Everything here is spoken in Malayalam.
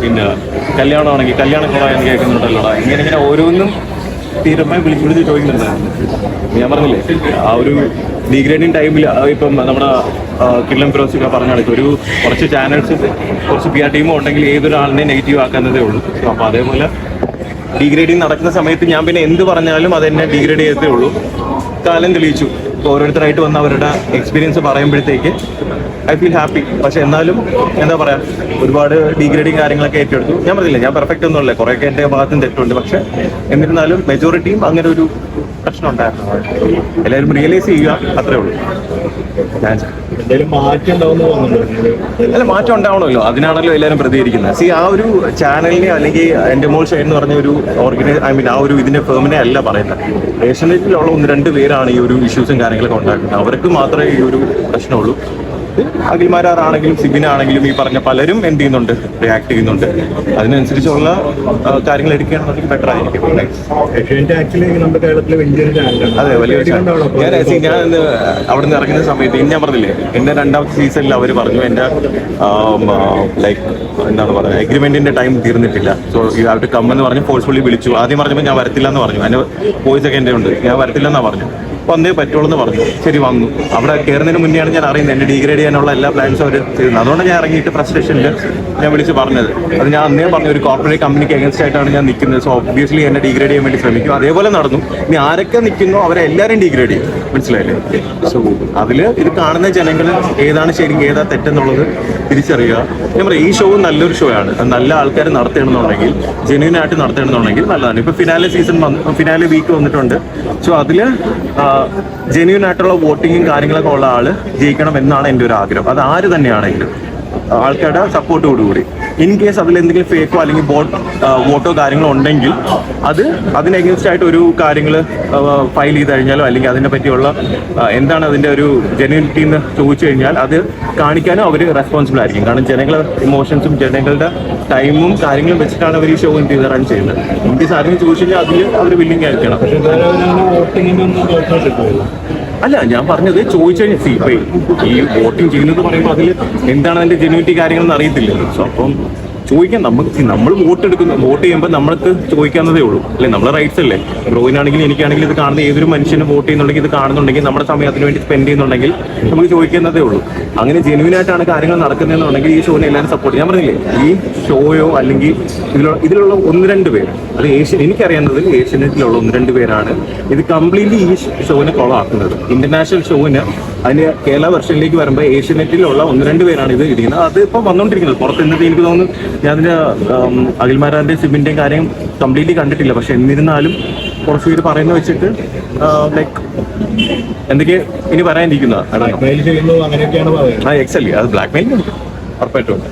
പിന്നെ കല്യാണമാണെങ്കിൽ കല്യാണം കൂടാ എന്ന് കേൾക്കുന്നുണ്ടല്ലോടാ. ഇങ്ങനെ ഇങ്ങനെ ഓരോന്നും തീരുമാനം വിളിച്ചു വിളിച്ച് ചോദിക്കുന്നുണ്ടായിരുന്നു. ഞാൻ പറഞ്ഞില്ലേ ആ ഒരു ഡിഗ്രേഡിങ് ടൈമിൽ ഇപ്പം നമ്മുടെ കിള്ളം ഫിറോസ് ഒക്കെ കണക്ക് ഒരു കുറച്ച് ചാനൽസ് കുറച്ച് പി ആർ ടീമും ഉണ്ടെങ്കിൽ ഏതൊരാളിനെ നെഗറ്റീവ് ആക്കുന്നതേ ഉള്ളൂ. അപ്പോൾ അതേപോലെ ഡിഗ്രേഡിങ് നടക്കുന്ന സമയത്ത് ഞാൻ പിന്നെ എന്ത് പറഞ്ഞാലും അതെന്നെ ഡിഗ്രേഡ് ചെയ്തേ ഉള്ളൂ. കാലം തെളിയിച്ചു. ഓരോരുത്തരായിട്ട് വന്ന അവരുടെ എക്സ്പീരിയൻസ് പറയുമ്പോഴത്തേക്ക് ഐ ഫീൽ ഹാപ്പി പക്ഷെ എന്നാലും എന്താ പറയാ ഒരുപാട് ഡിഗ്രേഡിങ് കാര്യങ്ങളൊക്കെ ഏറ്റെടുത്തു. ഞാൻ പറഞ്ഞില്ല ഞാൻ പെർഫെക്റ്റ് ഒന്നുമല്ല കുറേയൊക്കെ എന്റെ ഭാഗത്തും തെറ്റുണ്ട്. പക്ഷെ എന്നിരുന്നാലും മെജോറിറ്റിയും അങ്ങനെ ഒരു പ്രശ്നം ഉണ്ടായിരുന്നു. എല്ലാവരും റിയലൈസ് ചെയ്യുക അത്രേ ഉള്ളൂ. അല്ല മാറ്റം ഉണ്ടാവണമല്ലോ. അതിനാണല്ലോ എല്ലാവരും പ്രതികരിക്കുന്നത്. സി ആ ഒരു ചാനലിനെ അല്ലെങ്കിൽ എന്റെ മോൾ ഷൈൻ എന്ന് പറഞ്ഞ ഒരു ഓർഗനൈസ് ഐ മീൻ ആ ഒരു ഇതിന്റെ ഫേമിനെ അല്ല പറയുന്നത്. റേഷനിലുള്ള ഒന്ന് രണ്ട് പേരാണ് ഈ ഒരു ഇഷ്യൂസും കാര്യങ്ങളൊക്കെ ഉണ്ടാക്കുന്നത് അവർക്ക് മാത്രമേ ഈ ഒരു പ്രശ്നമുള്ളൂ. അഖിൽമാരാണെങ്കിലും സിബിനാണെങ്കിലും ഈ പറഞ്ഞ പലരും എന്ത് ചെയ്യുന്നുണ്ട്? റിയാക്ട് ചെയ്യുന്നുണ്ട്. അതിനനുസരിച്ചുള്ള കാര്യങ്ങൾ എടുക്കുകയാണെന്നുണ്ടെങ്കിൽ ബെറ്റർ ആയിരിക്കും. വലിയൊരു അതെ വലിയ ഞാൻ ഞാൻ അവിടെ നിന്ന് ഇറങ്ങുന്ന സമയത്ത് ഞാൻ പറഞ്ഞില്ലേ എന്റെ രണ്ടാമത്തെ സീസണിൽ അവർ പറഞ്ഞു എന്റെ ലൈക്ക് എന്താണ് പറയുക എഗ്രിമെന്റിന്റെ ടൈം തീർന്നിട്ടില്ല. So you have to come എന്ന് പറഞ്ഞ് ഫോഴ്സ്ഫുള്ളി വിളിച്ചു. ആദ്യം പറഞ്ഞപ്പോൾ ഞാൻ വരത്തില്ല എന്ന് പറഞ്ഞു. അതിന്റെ വോയിസ് ഒക്കെ എന്റെ ഉണ്ട്. ഞാൻ വരത്തില്ല എന്നാ പറഞ്ഞു. വന്നേ പറ്റുള്ളൂ എന്ന് പറഞ്ഞു. ശരി വന്നു. അവിടെ കയറുന്നതിന് മുന്നെയാണ് ഞാൻ അറിയുന്നത്. എന്നെ ഡിഗ്രേഡ് ചെയ്യാനുള്ള എല്ലാ പ്ലാൻസും അവർ ചെയ്യുന്നത് അതുകൊണ്ട് ഞാൻ ഇറങ്ങിയിട്ട് ഫ്രസ്ട്രേഷനിൽ ഞാൻ വിളിച്ച് പറഞ്ഞത്. അത് ഞാൻ അന്നേ പറഞ്ഞു ഒരു കോർപ്പറേറ്റ് കമ്പനിക്ക് അഗൻസ്റ്റ് ആയിട്ടാണ് ഞാൻ നിൽക്കുന്നത്. സോ ഒബ്വിയസ്ലി എന്നെ ഡിഗ്രേഡ് ചെയ്യാൻ വേണ്ടി ശ്രമിക്കും. അതേപോലെ നടന്നു. ഇനി ആരൊക്കെ നിൽക്കുന്നു അവരെ എല്ലാവരും ഡിഗ്രേഡ് ചെയ്യും. മനസ്സിലായില്ലേ? സോ അതിൽ ഇത് കാണുന്ന ജനങ്ങൾ ഏതാണ് ശരി ഏതാ തെറ്റെന്നുള്ളത് തിരിച്ചറിയുക. ഞാൻ പറയാം ഈ ഷോ നല്ലൊരു ഷോ ആണ്. നല്ല ആൾക്കാർ നടത്തണമെന്നുണ്ടെങ്കിൽ ജെന്യൂൻ നടത്തണമെന്നുണ്ടെങ്കിൽ നല്ലതാണ്. ഇപ്പൊ ഫിനാലെ സീസൺ ഫിനാലെ വീക്ക് വന്നിട്ടുണ്ട്. സോ അതിൽ ജെന്യൂൻ ആയിട്ടുള്ള വോട്ടിങ്ങും കാര്യങ്ങളൊക്കെ ഉള്ള ആൾ ജയിക്കണം എന്നാണ് എന്റെ ഒരു ആഗ്രഹം. അത് ആര് തന്നെയാണെങ്കിലും. ആൾക്കാരുടെ സപ്പോർട്ടോടുകൂടി ഇൻ കേസ് അതിൽ എന്തെങ്കിലും ഫേക്കോ അല്ലെങ്കിൽ ബോട്ട് വോട്ടോ കാര്യങ്ങളോ ഉണ്ടെങ്കിൽ അത് അതിന് അഗേൻസ്റ്റ് ആയിട്ട് ഒരു കാര്യങ്ങൾ ഫയൽ ചെയ്ത് കഴിഞ്ഞാലോ അല്ലെങ്കിൽ അതിനെ പറ്റിയുള്ള എന്താണ് അതിന്റെ ഒരു ജെന്യൂനിറ്റി എന്ന് ചോദിച്ചു കഴിഞ്ഞാൽ അത് കാണിക്കാനും അവർ റെസ്പോൺസിബിൾ ആയിരിക്കും. കാരണം ജനങ്ങളുടെ ഇമോഷൻസും ജനങ്ങളുടെ ടൈമും കാര്യങ്ങളും വെച്ചിട്ടാണ് അവർ ഈ ഷോ എന്ത് ചെയ്ത് റൺ ചെയ്യുന്നത്. ഇൻ കേസ് ആരെങ്കിലും ചോദിച്ചു കഴിഞ്ഞാൽ അതിൽ അവർ വില്ലിങ് ആയിരിക്കണം. അല്ല ഞാൻ പറഞ്ഞത് ചോദിച്ചു കഴിഞ്ഞാൽ സി ഈ വോട്ടിംഗ് ചെയ്യുന്നത് പറയുമ്പോൾ അതിൽ എന്താണ് അതിന്റെ ജെന്യൂറ്റി കാര്യങ്ങളെന്ന് അറിയത്തില്ലല്ലോ സോ അപ്പം ചോദിക്കാം നമുക്ക് നമ്മൾ വോട്ട് എടുക്കുന്നു വോട്ട് ചെയ്യുമ്പോൾ നമ്മൾക്ക് ചോദിക്കാവുന്നതേ ഉള്ളൂ. അല്ലെ? നമ്മളെ റൈറ്റ്സ് അല്ലേ? ബ്രോയിനാണെങ്കിലും എനിക്കാണെങ്കിലും ഇത് കാണുന്ന ഏതൊരു മനുഷ്യനും വോട്ട് ചെയ്യുന്നുണ്ടെങ്കിൽ ഇത് കാണുന്നുണ്ടെങ്കിൽ നമ്മുടെ സമയത്തിന് വേണ്ടി സ്പെൻഡ് ചെയ്യുന്നുണ്ടെങ്കിൽ നമുക്ക് ചോദിക്കുന്നതേ ഉള്ളൂ. അങ്ങനെ ജെനുവിനായിട്ടാണ് കാര്യങ്ങൾ നടക്കുന്നതെന്നുണ്ടെങ്കിൽ ഈ ഷോനെ എല്ലാവരും സപ്പോർട്ട് ഞാൻ പറഞ്ഞില്ലേ ഈ ഷോയോ അല്ലെങ്കിൽ ഇതിലുള്ള ഇതിലുള്ള ഒന്ന് രണ്ട് പേര് അത് ഏഷ്യൻ എനിക്കറിയാവുന്നതിൽ ഏഷ്യനെറ്റിലുള്ള ഒന്ന് രണ്ട് പേരാണ് ഇത് കംപ്ലീറ്റ്ലി ഈ ഷോനെ കൊളാക്കുന്നത് ഇന്റർനാഷണൽ ഷോവിന് അതിന് കേരള വെർഷനിലേക്ക് വരുമ്പോൾ ഏഷ്യനെറ്റിലുള്ള ഒന്ന് രണ്ട് പേരാണ് ഇത് ഇടിയുന്നത്. അത് ഇപ്പം വന്നുകൊണ്ടിരിക്കുന്നത് പുറത്ത് എന്നിട്ട് എനിക്ക് തോന്നുന്നു ഞാൻ അതിന്റെ അഖിൽമാരാന്റെ സിബിന്റെയും കാര്യം കംപ്ലീറ്റ്ലി കണ്ടിട്ടില്ല. പക്ഷെ എന്നിരുന്നാലും കുറച്ച് പേര് പറയുന്ന വെച്ചിട്ട് ലൈക്ക് എന്തൊക്കെ ഇനി പറയാനിരിക്കുന്ന ബ്ലാക്ക്മെയിൽ ചെയ്യുന്നു അങ്ങനെയൊക്കെയാണ് പറയുന്നത്. ആ എക്സല്ലേ അത് ബ്ലാക്ക് മെയിൽ ഉറപ്പായിട്ടും